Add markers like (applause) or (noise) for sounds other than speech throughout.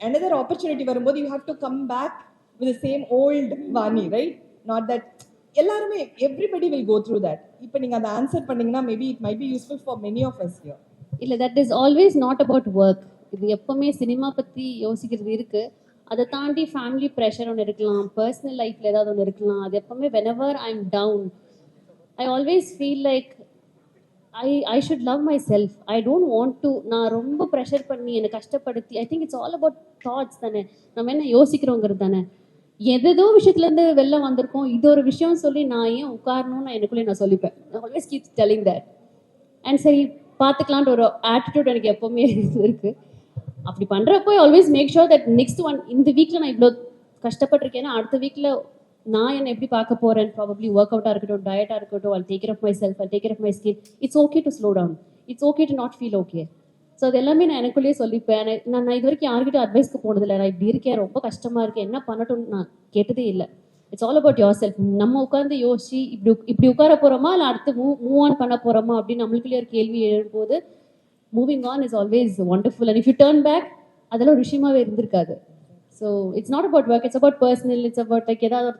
another opportunity வரும்போது you have to come back with the same old vani right? Not that எல்லாருமே everybody will go through that இப்போ நீங்க அதை answer பண்ணீங்கன்னா maybe it might be useful for many of us here இல்லை that is always not about work இது எப்பவுமே cinema பற்றி யோசிக்கிறது இருக்கு. அதை தாண்டி ஃபேமிலி ப்ரெஷர் ஒன்று இருக்கலாம் பர்சனல் லைஃப்பில் ஏதாவது ஒன்று இருக்கலாம். அது எப்பவுமே whenever I am down I always feel like I I should love myself I don't want to நான் ரொம்ப ப்ரெஷர் பண்ணி என்னை கஷ்டப்படுத்தி I think it's all about thoughts தானே? நம்ம என்ன யோசிக்கிறோங்கிறது தானே? எதேதோ விஷயத்துலேருந்து வெளில வந்திருக்கோம். இது ஒரு விஷயம் சொல்லி நான் ஏன் உட்காரணும்னு நான் எனக்குள்ளே நான் சொல்லிப்பேன். Always keep telling that and சரி பார்த்துக்கலான்ற ஒரு ஆட்டிடியூட் எனக்கு எப்போவுமே இருக்கு அப்படி பண்ணுறப்போ always make sure that next one இந்த வீக்கில் நான் இவ்வளோ கஷ்டப்பட்டிருக்கேன்னா அடுத்த வீக்கில் நான் என்ன எப்படி பார்க்க போகிறேன் ப்ராபப்ளி ஒர்க் அவுட்டாக இருக்கட்டும் டயட்டாக இருக்கட்டும் all take off myself all take off my skin it's okay to slow down it's okay to not feel okay so அது எல்லாமே நான் எனக்குள்ளேயே சொல்லிப்பேன். நான் நான் இது வரைக்கும் யார்கிட்ட அட்வைஸ்க்கு போனதில்லை. நான் இப்படி இருக்கேன். ரொம்ப கஷ்டமா இருக்கேன் என்ன பண்ணட்டும்னு நான் கேட்டதே இல்லை. It's all about yourself நம்ம உட்காந்து யோசிச்சு இப்படி இப்படி உட்கார போறோமா? இல்லை அடுத்து மூவ் மூவ் ஆன் பண்ண போறோமா? அப்படின்னு நம்மளுக்குள்ளே ஒரு கேள்வி எழும்போது moving on is always wonderful and if you turn back அதெல்லாம் ஒரு விஷயமாவே இருந்திருக்காது. So it's not about work it's about personal it's about like ஏதாவது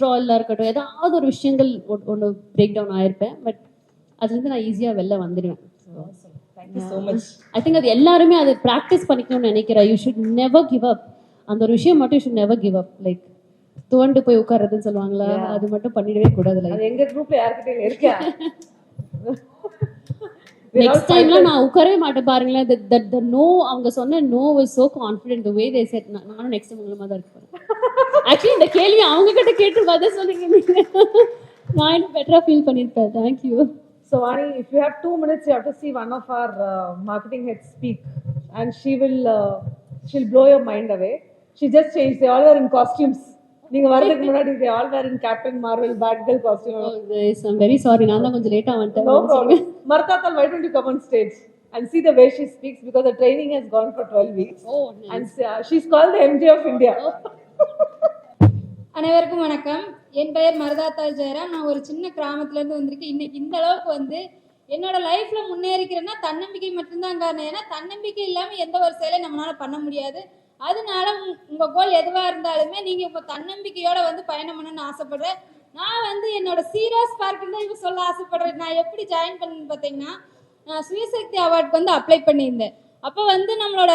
ட்ராலில் இருக்கட்டும். ஏதாவது ஒரு விஷயங்கள் ஒன்று பிரேக் டவுன் ஆயிருப்பேன். பட் அதுலேருந்து நான் ஈஸியாக வெளில வந்துடுவேன். So so much I think அது எல்லாருமே அதை ப்ராக்டிஸ் பண்ணிக்கணும்னு நினைக்கிறேன். You should never give up அந்த ஒரு விஷயம் மட்டும் you should never give up like துவண்டு போய் உட்கார்றதுன்னு சொல்லுவாங்களா? அது மட்டும் பண்ணிடவே கூடாது லைக் எங்க குரூப்ல யார்கிட்ட இருக்கேன் நெக்ஸ்ட் டைம்லாம் நான் உட்காரவே மாட்டேன் பாருங்களேன். தட் த நோ அவங்க சொன்ன no was so confident the way they said நானும் நெக்ஸ்ட் டைம் உங்களமா தான் இருப்பேன் ஆக்சுவலி (laughs) இந்த கேள்வி அவங்க கிட்ட கேட்டு பதில் சொன்னீங்க. (laughs) நான் இன்னும் பெட்டரா feel பண்ணிருப்பேன் thank you So, Vani, if you have two minutes, you have to see one of our uh, marketing heads speak, and she will uh, she'll blow your mind away. She just changed. They all were in costumes. நீங்க வரதுக்கு முன்னாடி they all were in Captain Marvel Batgirl costume. I'm very sorry நான் தான் கொஞ்சம் லேட்டா No வந்துட்டேன் problem. Martha, why don't you come on stage and see the way she speaks because the training has gone for 12 weeks. O And uh, she's called the MJ of India. (laughs) அனைவருக்கும் வணக்கம். என் பெயர் மருதாத்தாள் ஜெயராம். நான் ஒரு சின்ன கிராமத்துலேருந்து வந்திருக்கேன். இன்னைக்கு இந்த அளவுக்கு வந்து என்னோட லைஃப்ல முன்னேறிக்கிறேன்னா தன்னம்பிக்கை மட்டும்தான் காரணம் ஏன்னா தன்னம்பிக்கை இல்லாமல் எந்த ஒரு செயலையும் நம்மளால பண்ண முடியாது. அதனால உங்க- கோல் எதுவாக இருந்தாலுமே நீங்க இப்போ தன்னம்பிக்கையோட வந்து பயணம் பண்ணணும்னு ஆசைப்படுறேன். நான் வந்து என்னோட சீரியஸ் பார்க்குன்னு தான் இப்போ சொல்ல ஆசைப்படுறேன். நான் எப்படி ஜாயின் பண்ணேன்னு பார்த்தீங்கன்னா நான் சுயசக்தி அவார்டுக்கு வந்து அப்ளை பண்ணியிருந்தேன். அப்போ வந்து நம்மளோட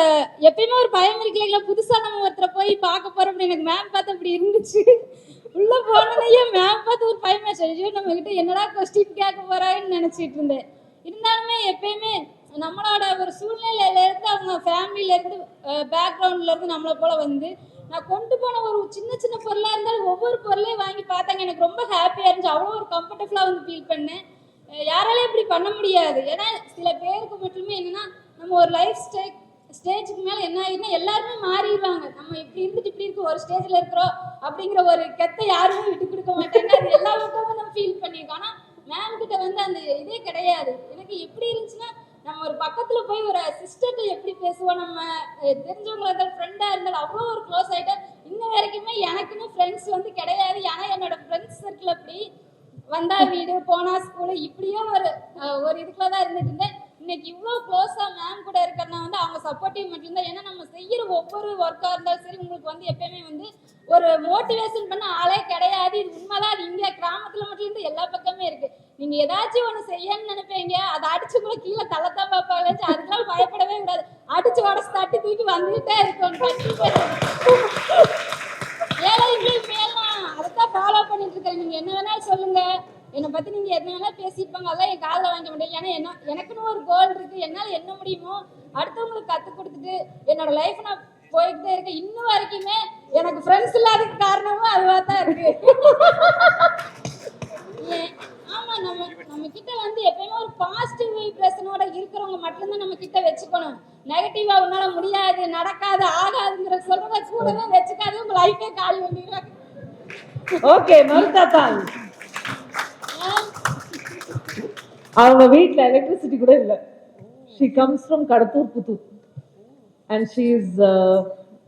எப்பயுமே ஒரு பயம் இருக்கு இல்லைங்களா புதுசா நம்ம ஒருத்தரை போய் பார்க்க போறோம் எனக்கு மேம் பார்த்து அப்படி இருந்துச்சு. உள்ள போனதையே மேம் பார்த்து ஒரு பயம் ஐயோ நம்ம கிட்ட என்னடா கொஸ்டின் கேட்க போறான்னு நினைச்சிட்டு இருந்தேன். இருந்தாலுமே எப்பயுமே நம்மளோட ஒரு சூழ்நிலையில இருந்து அவங்க ஃபேமிலியில இருந்து பேக்ரவுண்ட்ல இருந்து நம்மளை போல வந்து நான் கொண்டு போன ஒரு சின்ன சின்ன பொருளா இருந்தாலும் ஒவ்வொரு பொருளையும் வாங்கி பார்த்தாங்க. எனக்கு ரொம்ப ஹாப்பியா இருந்துச்சு. அவ்வளோ ஒரு கம்ஃபர்டபுளா வந்து ஃபீல் பண்ணேன். யாராலையும் இப்படி பண்ண முடியாது. ஏன்னா சில பேருக்கு மட்டுமே என்னன்னா நம்ம ஒரு லைஃப் ஸ்டே ஸ்டேஜுக்கு மேலே என்ன ஆகிடுனா எல்லாருமே மாறிடுவாங்க. நம்ம இப்படி இருந்துட்டு இப்படி இருக்கோம் ஒரு ஸ்டேஜில் இருக்கிறோம் அப்படிங்கிற ஒரு கெத்தை யாருமே விட்டு கொடுக்க மாட்டாங்க. அது எல்லா பக்கமும் நம்ம ஃபீல் பண்ணியிருக்கோம் ஆனால் மேம் கிட்ட வந்து அந்த இதே கிடையாது. எனக்கு எப்படி இருந்துச்சுன்னா நம்ம ஒரு பக்கத்தில் போய் ஒரு சிஸ்டர்கிட்ட எப்படி பேசுவோம் நம்ம தெரிஞ்சவங்களா இருந்தாலும் ஃப்ரெண்டாக இருந்தாலும் அவ்வளோ ஒரு க்ளோஸ் ஆகிட்டா இன்ன வரைக்குமே எனக்குன்னு ஃப்ரெண்ட்ஸ் வந்து கிடையாது. ஏன்னா என்னோட ஃப்ரெண்ட்ஸ் சர்க்கிள் அப்படி வந்தா வீடு போனா ஸ்கூலு இப்படியே ஒரு ஒரு இதுக்குள்ள தான் இருந்துட்டு இருந்தேன். இன்னைக்கு இவ்வளோ க்ளோஸாக மேம் கூட இருக்கிறனா வந்து அவங்க சப்போர்ட்டிவ் மட்டும்தான். ஏன்னா நம்ம செய்கிற ஒவ்வொரு ஒர்க்காக இருந்தாலும் சரி உங்களுக்கு வந்து எப்பயுமே வந்து ஒரு மோட்டிவேஷன் பண்ண ஆளே கிடையாது. இது உண்மைதான். அது இங்கே கிராமத்தில் மட்டும் இருந்து எல்லா பக்கமே இருக்கு. நீங்கள் ஏதாச்சும் ஒன்று செய்யணும்னு நினைப்பீங்க அதை அடிச்சு கூட கீழே தள்ளத்தான் பார்ப்பாங்க. அதுக்கெல்லாம் பயப்படவே கூடாது. அடிச்சு உடச்சு தட்டி தூக்கி வந்துகிட்டே இருக்கும் கண்டிப்பா. ஏழைகளுக்கு மேலாம் அதைத்தான் ஃபாலோ பண்ணிட்டு இருக்கேன் நீங்கள் என்ன வேணாலும் சொல்லுங்க. என்னை பற்றி நீங்கள் என்ன வேணாலும் பேசிட்டு முடியும் ஏன்னா என்ன? எனக்குன்னு ஒரு கோல் இருக்கு. என்னால் என்ன முடியுமோ அடுத்தவங்களுக்கு கற்றுக் கொடுத்துட்டு என்னோட லைஃப் நான் போய்கிட்டே இருக்கேன். இன்னும் வரைக்குமே எனக்கு ஃப்ரெண்ட்ஸ் இல்லாததுக்கு காரணமும் அதுவாக தான் இருக்கு. ஆமா நம்ம நம்ம கிட்ட வந்து எப்பயுமே ஒரு பாசிட்டிவ் வைப்ரேஷனோட இருக்கிறவங்க மட்டும்தான் நம்ம கிட்ட வச்சுக்கணும். நெகட்டிவா உன்னால முடியாது நடக்காது ஆகாதுங்கிற சொல்றத கூடவே வச்சுக்காது உங்க லைஃபே காலி பண்ணிடுறாங்க. Okay Martha. அவங்க வீட்டில் எலக்ட்ரிசிட்டி கூட இல்லை. She comes from Kadathur Puthur and she is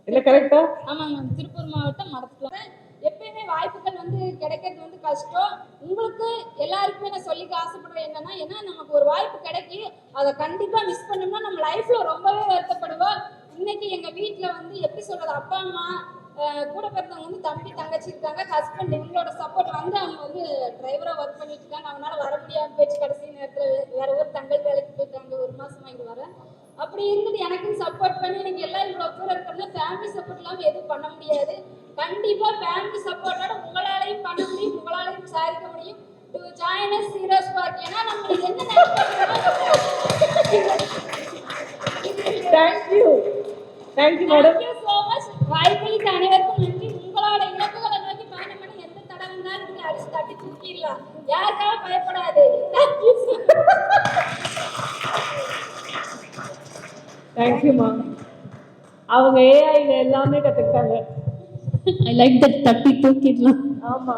இல்ல கரெக்டா ஆமாங்க திருப்பூர் மாவட்டம் மடத்துக்குளம் எப்பயுமே வாய்ப்புகள் வந்து கிடைக்கிறது வந்து கஷ்டம். உங்களுக்கு எல்லாருக்குமே நான் சொல்லிக்க ஆசைப்படுறேன் என்னன்னா ஏன்னா நமக்கு ஒரு வாய்ப்பு கிடைக்கி அதை கண்டிப்பா மிஸ் பண்ணோம்னா நம்ம லைஃப்ல ரொம்பவே வருத்தப்படுவோம். இன்னைக்கு எங்க வீட்டில் வந்து எப்படி சொல்றது அப்பா அம்மா கூட பிறந்தவங்க வந்து தம்பி தங்கச்சி இருக்காங்க. ஹஸ்பண்ட் இவங்களோட சப்போர்ட் வந்து அவங்க வந்து டிரைவரா ஒர்க் பண்ணிட்டு இருக்காங்க. அவனால வர முடியாம போயிடுச்சு கடைசி நேரத்துல வேற ஒரு தங்கள் வேலைக்கு போயிட்டாங்க ஒரு மாசமா இங்க வரேன். அப்படி இருந்துட்டு எனக்கும் சப்போர்ட் பண்ணி நீங்க எல்லாம் இவ்வளவு கூட இருக்கிறது ஃபேமிலி சப்போர்ட் இல்லாம எதுவும் பண்ண முடியாது. கண்டிப்பா ஃபேமிலி சப்போர்ட்டோட உங்களாலையும் பண்ண முடியும் உங்களாலையும் சாதிக்க முடியும். To join us heroes park ஏன்னா நம்ம என்ன thank you thank you madam thank you so much வாய்ப்பளித்த அனைவருக்கும் நன்றி. உங்களோட இலக்குகளை நோக்கி பயணம் பண்ணி எந்த தடவை இருந்தாலும் நீங்க அடிச்சு தட்டி தூக்கிடலாம். யாருக்காக பயப்படாது. தேங்க்யூ தேங்க்யூமா அவங்க ஏஐல எல்லாமே கத்துக்கிட்டாங்க. ஐ லைக் தட் தட்டி தூக்கிடலாம். ஆமா.